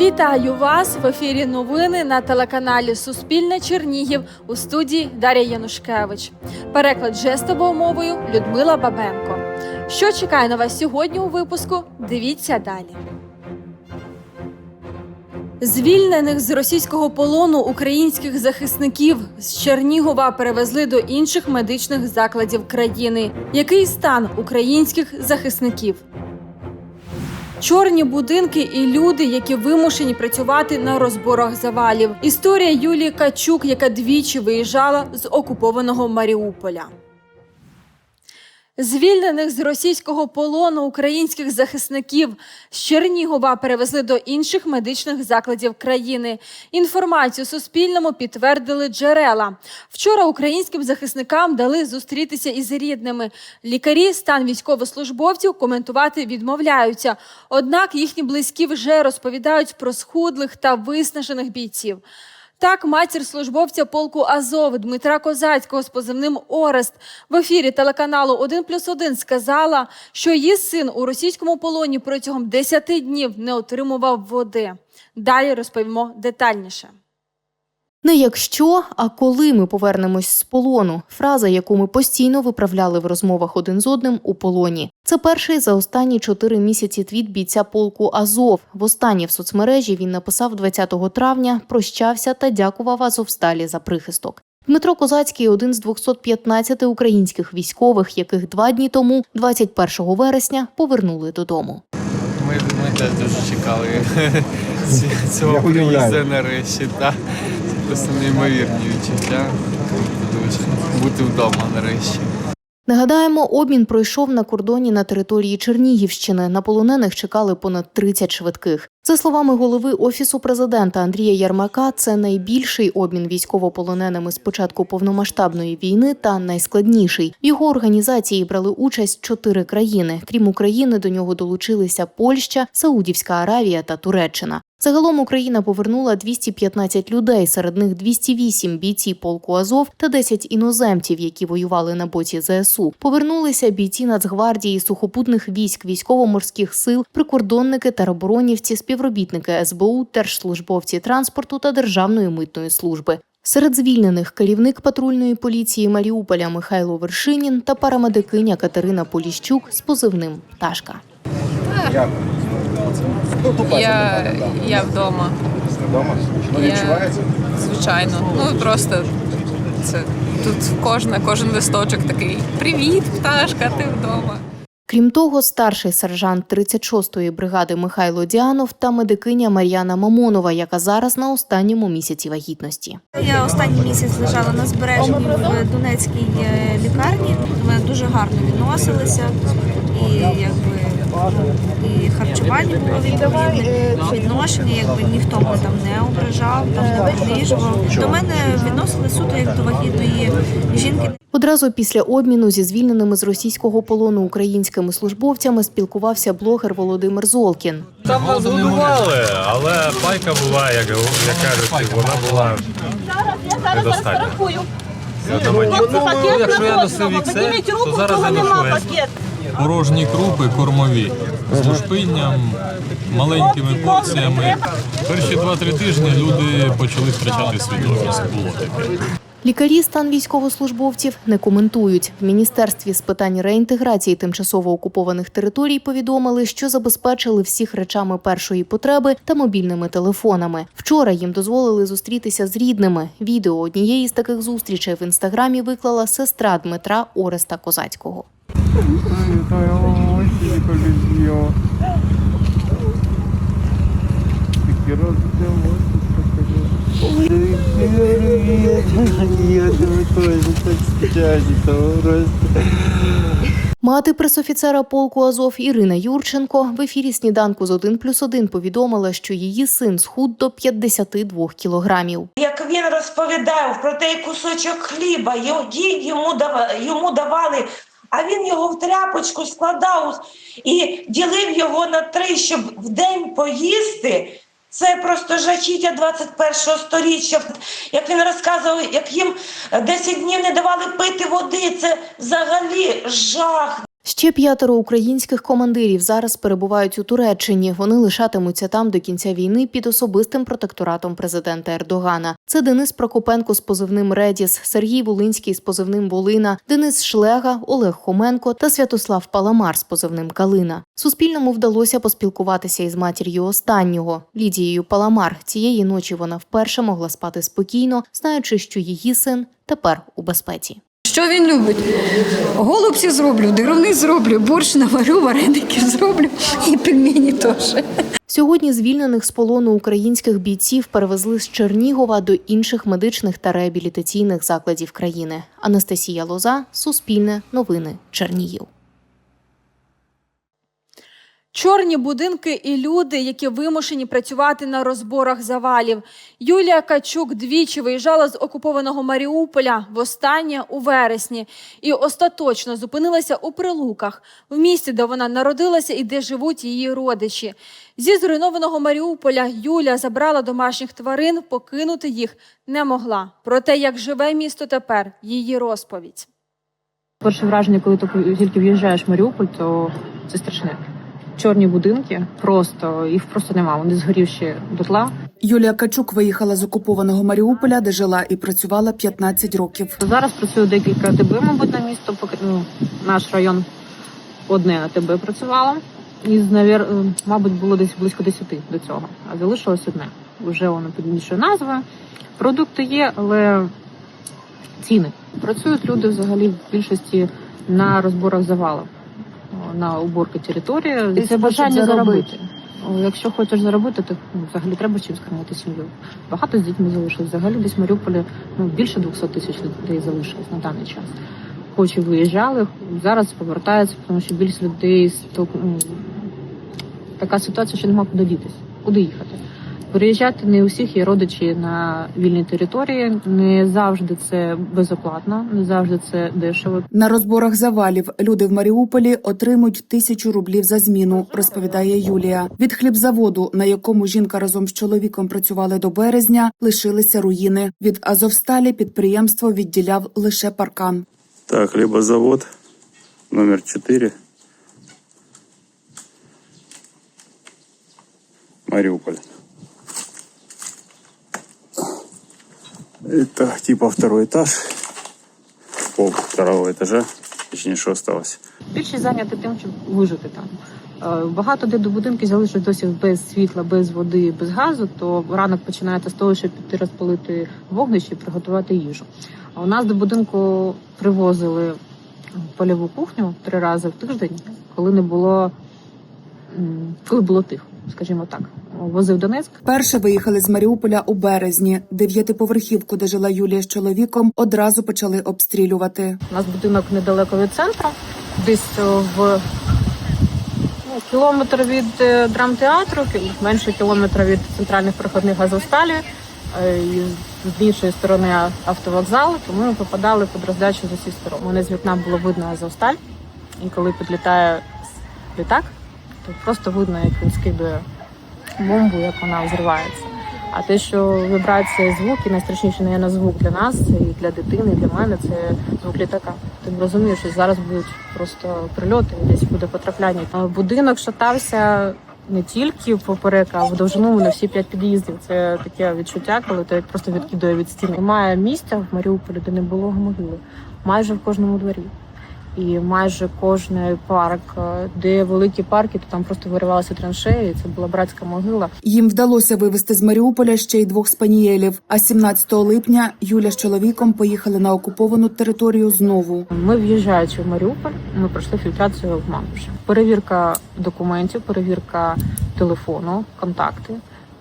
Вітаю вас в ефірі новини на телеканалі Суспільне Чернігів у студії Дар'я Янушкевич. Переклад жестовою мовою Людмила Бабенко. Що чекає на вас сьогодні у випуску? Дивіться далі. Звільнених з російського полону українських захисників з Чернігова перевезли до інших медичних закладів країни. Який стан українських захисників? Чорні будинки і люди, які вимушені працювати на розборах завалів. Історія Юлії Качук, яка двічі виїжджала з окупованого Маріуполя. Звільнених з російського полону українських захисників з Чернігова перевезли до інших медичних закладів країни. Інформацію Суспільному підтвердили джерела. Вчора українським захисникам дали зустрітися із рідними. Лікарі стан військовослужбовців коментувати відмовляються. Однак їхні близькі вже розповідають про схудлих та виснажених бійців. Так, матір службовця полку Азов Дмитра Козацького з позивним Орест в ефірі телеканалу «1 плюс 1» сказала, що її син у російському полоні протягом 10 днів не отримував води. Далі розповімо детальніше. Не якщо, а коли ми повернемось з полону. Фраза, яку ми постійно виправляли в розмовах один з одним у полоні. Це перший за останні чотири місяці твіт бійця полку Азов. Востаннє в соцмережі він написав 20 травня, прощався та дякував Азовсталі за прихисток. Дмитро Козацький один з 215 українських військових, яких два дні тому, 21 вересня, повернули додому. Ми, ми теж дуже чекали цього приїзду нарешті. Та. Це просто неймовірні відчуття. Бути вдома нарешті. Нагадаємо, обмін пройшов на кордоні на території Чернігівщини. На полонених чекали понад 30 швидких. За словами голови офісу президента Андрія Ярмака, це найбільший обмін військовополоненими з початку повномасштабної війни та найскладніший. В його організації брали участь чотири країни. Крім України, до нього долучилися Польща, Саудівська Аравія та Туреччина. Загалом Україна повернула 215 людей, серед них 208 бійці полку Азов та 10 іноземців, які воювали на боці ЗСУ. Повернулися бійці Нацгвардії, сухопутних військ, військово-морських сил, прикордонники, тероборонівці, співробітники СБУ, держслужбовці транспорту та Державної митної служби. Серед звільнених керівник патрульної поліції Маріуполя Михайло Вершинін та парамедикиня Катерина Поліщук з позивним Пташка. Я, я вдома, Вдома? Ну, відчувається? звичайно. Ну просто це тут кожна, кожен листочок такий Привіт, пташка, ти вдома. Крім того, старший сержант 36-ї бригади Михайло Діанов та медикиня Мар'яна Мамонова, яка зараз на останньому місяці вагітності. Я останній місяць лежала на збереженні в Донецькій е, лікарні. Ми дуже гарно відносилися, і якби і харчування було відповідне, відношення, якби ніхто мене там не ображав, там не принижував. До мене відносили суто як до вагітної жінки. Одразу після обміну зі звільненими з російського полону українськими службовцями спілкувався блогер Володимир Золкін. Там нас годували, але пайка була, як, як кажуть, вона була недостатня. Одноманітна. Ну, якщо я носив іксе, то зараз я ношу Порожні крупи кормові з лушпинням, маленькими порціями. Перші 2-3 тижні люди почали втрачати свідомість. Було таке. Лікарі стан військовослужбовців не коментують. В міністерстві з питань реінтеграції тимчасово окупованих територій повідомили, що забезпечили всіх речами першої потреби та мобільними телефонами. Вчора їм дозволили зустрітися з рідними. Відео однієї з таких зустрічей в інстаграмі виклала сестра Дмитра Ореста Козацького. Мати пресофіцера полку Азов Ірина Юрченко в ефірі сніданку з 1 плюс 1 повідомила, що її син схуд до 52 кілограмів. Як він розповідав про той кусочок хліба, йому йому давали, а він його в тряпочку складав і ділив його на три, щоб в день поїсти. Це просто жахіття 21-го сторіччя. Як він розказував, як їм 10 днів не давали пити води, це взагалі жах. Ще п'ятеро українських командирів зараз перебувають у Туреччині. Вони лишатимуться там до кінця війни під особистим протекторатом президента Ердогана. Це Денис Прокопенко з позивним Редіс, Сергій Волинський з позивним Волина, Денис Шлега, Олег Хоменко та Святослав Паламар з позивним Калина. Суспільному вдалося поспілкуватися із матір'ю останнього Лідією Паламар. Цієї ночі вона вперше могла спати спокійно, знаючи, що її син тепер у безпеці. Що він любить? Голубці зроблю, дируни зроблю, борщ наварю, вареники зроблю і пельмені теж. Сьогодні звільнених з полону українських бійців перевезли з Чернігова до інших медичних та реабілітаційних закладів країни. Анастасія Лоза, Суспільне, Новини, Чернігів. Чорні будинки і люди, які вимушені працювати на розборах завалів. Юлія Качук двічі виїжджала з окупованого Маріуполя востаннє у вересні і остаточно зупинилася у Прилуках, в місті, де вона народилася і де живуть її родичі. Зі зруйнованого Маріуполя Юля забрала домашніх тварин, покинути їх не могла. Про те, як живе місто тепер, її розповідь. Перше враження, коли ти тільки в'їжджаєш в Маріуполь, то це страшне. Чорні будинки, просто їх просто нема. Вони згорівші дотла. Юлія Качук виїхала з окупованого Маріуполя, де жила і працювала 15 років. Зараз працює декілька АТБ, мабуть, на місто. поки ну, наш район одне АТБ працювало. І, навір, е, мабуть, було десь близько 10 до цього, а залишилось одне. Вже воно під іншою назвою. Продукти є, але ціни. Працюють люди взагалі в більшості на розборах завалів, на уборки території. І це бажання заробити. Якщо хочеш заробити, то ну, взагалі треба чимось кормити сім'ю. Багато з дітьми залишилось. Взагалі десь в Маріуполі ну, більше 200 тисяч людей залишилось на даний час. Хоч і виїжджали, зараз повертаються, тому що більше людей ну, така ситуація, що нема куди дітись, куди їхати. Переїжджати не у всіх є родичі на вільній території. Не завжди це безоплатно, не завжди це дешево. На розборах завалів люди в Маріуполі отримують тисячу рублів за зміну, розповідає Юлія. Від хлібзаводу, на якому жінка разом з чоловіком працювали до березня, лишилися руїни. Від Азовсталі підприємство відділяв лише паркан. Так, хлебозавод номер 4. Мариуполь. Это типа второй этаж. Пол второго этажа. Точнее, что осталось. Більшість зайняті тим, щоб вижити там. Е, Багато де до будинків залишилось досі без світла, без води, без газу. То ранок починається з того, щоб піти розпалити вогнище і приготувати їжу. А у нас до будинку привозили польову кухню три рази в тиждень, коли не було м, коли було тихо, скажімо так. Возив Донецьк, Перше виїхали з Маріуполя у березні. Дев'ятиповерхівку, де жила Юлія з чоловіком, одразу почали обстрілювати. У нас будинок недалеко від центру, десь е, в ну, кілометр від е, драмтеатру, менше кілометра від центральних проходних Азовсталі, е, і з іншої сторони а- автовокзал, тому ми попадали під роздачу з усіх сторон. Мене з вікна було видно Азовсталь, і коли підлітає літак, то просто видно, як він скидує бомбу, як вона взривається. А те, що вібрація звук, і найстрашніше не на звук для нас, і для дитини, і для мене це звук літака. Ти розумієш, що зараз будуть просто прильоти, десь буде потрапляння. Будинок шатався не тільки поперек, а в довжину на всі п'ять під'їздів. Це таке відчуття, коли ти просто відкидує від стіни. Немає місця в Маріуполі, де не було могили. Майже в кожному дворі. І майже кожний парк, е, де великі парки, то там просто виривалися траншеї. Це була братська могила. Їм вдалося вивезти з Маріуполя ще й двох спанієлів. А 17 липня Юля з чоловіком поїхали на окуповану територію знову. Ми в'їжджаючи в Маріуполь, ми пройшли фільтрацію в Мамуші. Перевірка документів, перевірка телефону, контакти,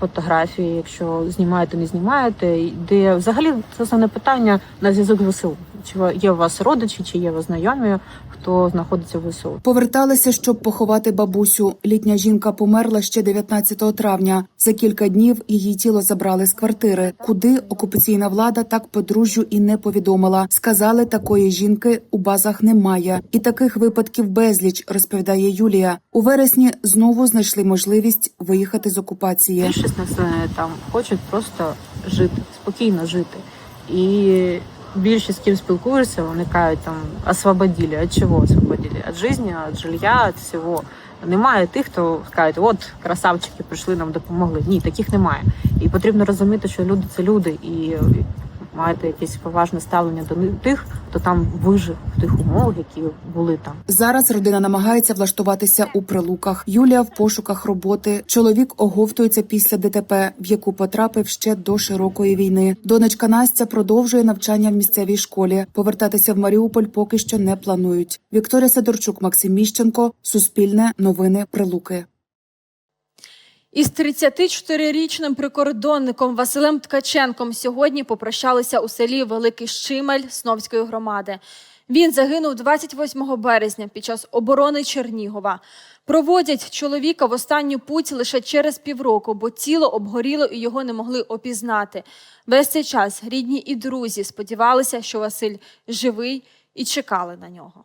фотографії, якщо знімаєте, не знімаєте. Де взагалі це основне питання на зв'язок з ВСУ. Чи є у вас родичі, чи є у вас знайомі, хто знаходиться в ВСУ. Поверталися, щоб поховати бабусю. Літня жінка померла ще 19 травня. За кілька днів її тіло забрали з квартири, куди окупаційна влада так подружжю і не повідомила. Сказали, такої жінки у базах немає, і таких випадків безліч, розповідає Юлія. У вересні знову знайшли можливість виїхати з окупації. Більшість населення там хочуть просто жити, спокійно жити. І більшість з ким спілкуєшся, вони кажуть там освободили. Від чого освободили? Від життя, від жилья, від всього. Немає тих, хто скажуть, от красавчики прийшли, нам допомогли. Ні, таких немає. І потрібно розуміти, що люди це люди, і маєте якесь поважне ставлення до тих, хто там вижив в тих умовах, які були там. Зараз родина намагається влаштуватися у прилуках. Юлія в пошуках роботи. Чоловік оговтується після ДТП, в яку потрапив ще до широкої війни. Донечка Настя продовжує навчання в місцевій школі. Повертатися в Маріуполь поки що не планують. Вікторія Сидорчук, Максим Міщенко, Суспільне, Новини Прилуки. Із 34-річним прикордонником Василем Ткаченком сьогодні попрощалися у селі Великий Щимель Сновської громади. Він загинув 28 березня під час оборони Чернігова. Проводять чоловіка в останню путь лише через півроку, бо тіло обгоріло і його не могли опізнати. Весь цей час рідні і друзі сподівалися, що Василь живий, і чекали на нього.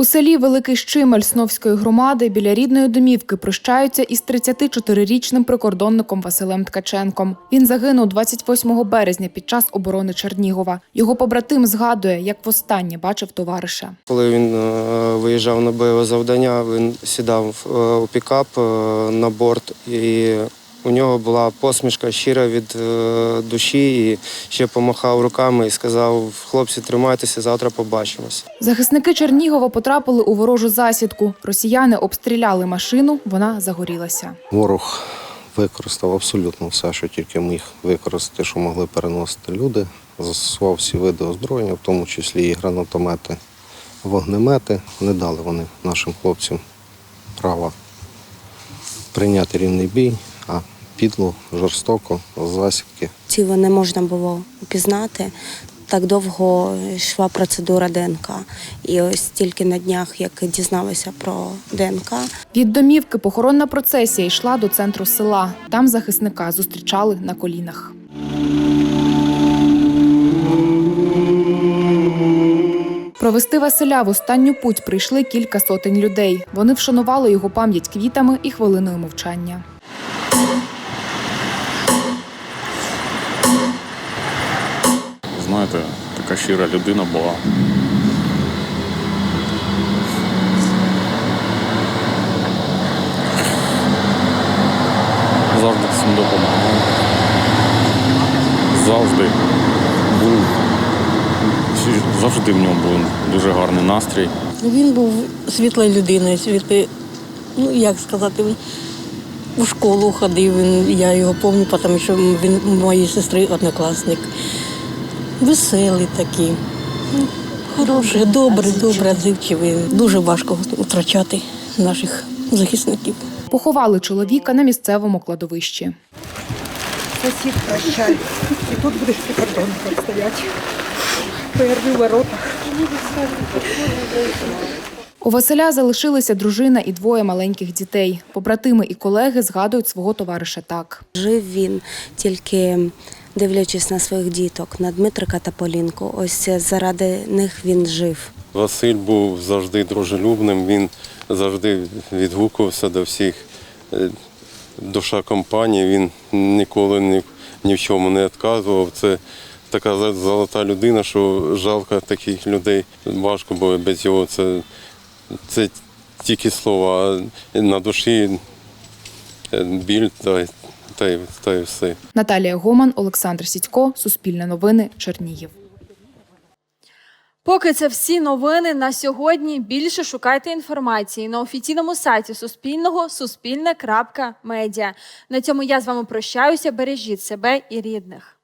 У селі Великий Щимель Сновської громади біля рідної домівки прощаються із 34-річним прикордонником Василем Ткаченком. Він загинув 28 березня під час оборони Чернігова. Його побратим згадує, як востаннє бачив товариша. Коли він е, виїжджав на бойове завдання, він сідав е, у пікап е, на борт, і у нього була посмішка щира від е, душі, і ще помахав руками і сказав: хлопці, тримайтеся, завтра побачимось. Захисники Чернігова потрапили у ворожу засідку. Росіяни обстріляли машину, вона загорілася. Ворог використав абсолютно все, що тільки міг використати, що могли переносити люди. Застосував всі види озброєння, в тому числі і гранатомети, вогнемети. Не дали вони нашим хлопцям права прийняти рівний бій, а підло, жорстоко, засідки. Тіло не можна було впізнати. Так довго йшла процедура ДНК. І ось тільки на днях, як дізналися про ДНК, Від домівки похоронна процесія йшла до центру села. Там захисника зустрічали на колінах. Провести Василя в останню путь прийшли кілька сотень людей. Вони вшанували його пам'ять квітами і хвилиною мовчання. Знаєте, така щира людина була. Завжди всім допомагав. Завжди був. Завжди в ньому був дуже гарний настрій. Він був світлою людиною, світлий, ну як сказати, у школу ходив, він, я його пам'ятаю, тому що він моєї сестри однокласник. Веселий такий, ну, хороший, добрий, добрий, відзивчивий. Дуже важко втрачати наших захисників. Поховали чоловіка на місцевому кладовищі. Сосід прощай. І тут будеш прикордонником стояти. Перві ворота. У Василя залишилися дружина і двоє маленьких дітей. Побратими і колеги згадують свого товариша так. жив він тільки дивлячись на своїх діток, на Дмитрика та Полінку. Ось заради них він жив. Василь був завжди дружелюбним, він завжди відгукувався до всіх. Е, Душа компанії, він ніколи ні, ні в чому не відказував. Це така золота людина, що жалко таких людей. Важко, бо без його це, це тільки слова, а на душі е, біль та, та, й- та й все. Наталія Гоман, Олександр Сідько, Суспільне новини, Чернігів. Поки це всі новини на сьогодні. Більше шукайте інформації на офіційному сайті Суспільного суспільне.медіа. На цьому я з вами прощаюся. Бережіть себе і рідних.